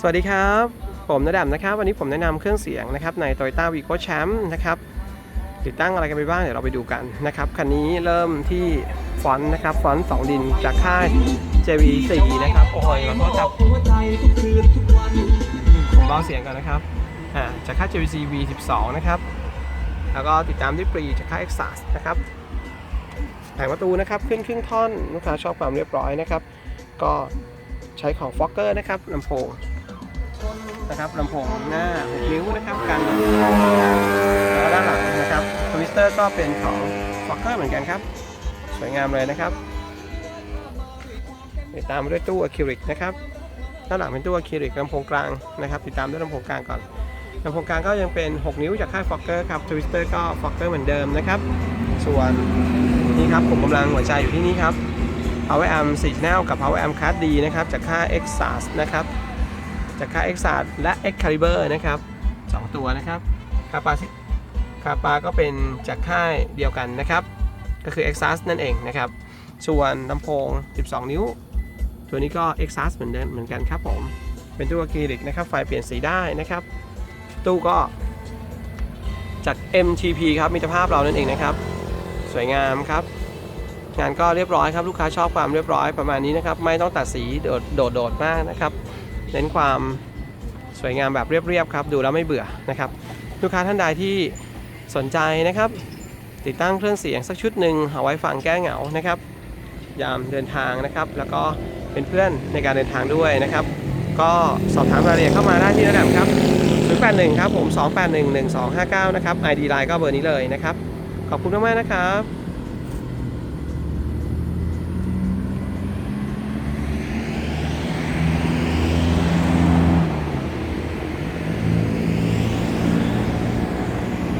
สวัสดีครับ ผมนดำนะครับ วันนี้ผมแนะนำเครื่องเสียงนะครับใน Toyota Vigo Champ นะครับติดตั้งอะไรกันไปบ้างเดี๋ยวเราไปดูกันนะครับ คันนี้เริ่มที่ฟอนต์นะครับฟอนต์สองดินจากค่าย JV4 นะครับ โอ้ยขอโทษครับผมเบาเสียงก่อนนะครับอ่าจากค่าย JVC V12 นะครับ แล้วก็ติดตามด้วยปรีจากค่าย Exas นะครับแผงประตูนะครับขึ้นครึ่งท่อนลูกค้าชอบความเรียบร้อยนะครับ ก็ใช้ของ Fokker นะครับลำโพง นะครับลำโพงหน้า6นิ้วนะครับกันแล้วด้านหลังนะครับทวิสเตอร์ก็เป็นของ Fokker เหมือนกันครับ สวยงามเลยนะครับติดตามด้วยตู้อะคริลิกนะครับด้านหลังเป็นตู้อะคริลิกลำโพงกลางนะครับ ติดตามด้วยลำโพงกลางก่อนลำโพงกลางก็ยังเป็น 6 นิ้วจากค่าย Fokker ครับทวิสเตอร์ก็ Fokker เหมือนเดิมนะครับ ส่วนนี่ครับผมกำลังหัวใจอยู่ที่นี่ครับ Power Amp 4 Channel กับ Power Amp Card D นะครับจากค่าย Exas นะครับ จากค่าย Exas และ Excalibur นะครับสองตัวนะครับคาปาคาปาก็เป็นจากค่ายเดียวกันนะครับ ก็คือ Exas นั่นเองนะครับ ส่วนลำโพง 12 นิ้ว ตัวนี้ก็ Exas เหมือนเดิมเหมือนกันครับผม เป็นตู้อะคริลิกนะครับ ไฟเปลี่ยนสีได้นะครับ ตู้ก็จาก MTP ครับมิตรภาพเรานั่นเองนะครับ สวยงามครับ งานก็เรียบร้อยครับ ลูกค้าชอบความเรียบร้อยประมาณนี้นะครับ ไม่ต้องตัดสีโดดโดดโดดมากนะครับ เน้นความสวยงามแบบเรียบๆครับ ดูแล้วไม่เบื่อนะครับ ลูกค้าท่านใดที่สนใจนะครับ ติดตั้งเครื่องเสียงสักชุดหนึ่งเอาไว้ฟังแก้เหงานะครับ ยามเดินทางนะครับ แล้วก็เป็นเพื่อนในการเดินทางด้วยนะครับ ก็สอบถามรายละเอียดเข้ามาได้ที่ระดับครับ081ครับผม2811259นะครับ ID Line ก็เบอร์นี้เลยนะครับ ขอบคุณมากๆนะครับ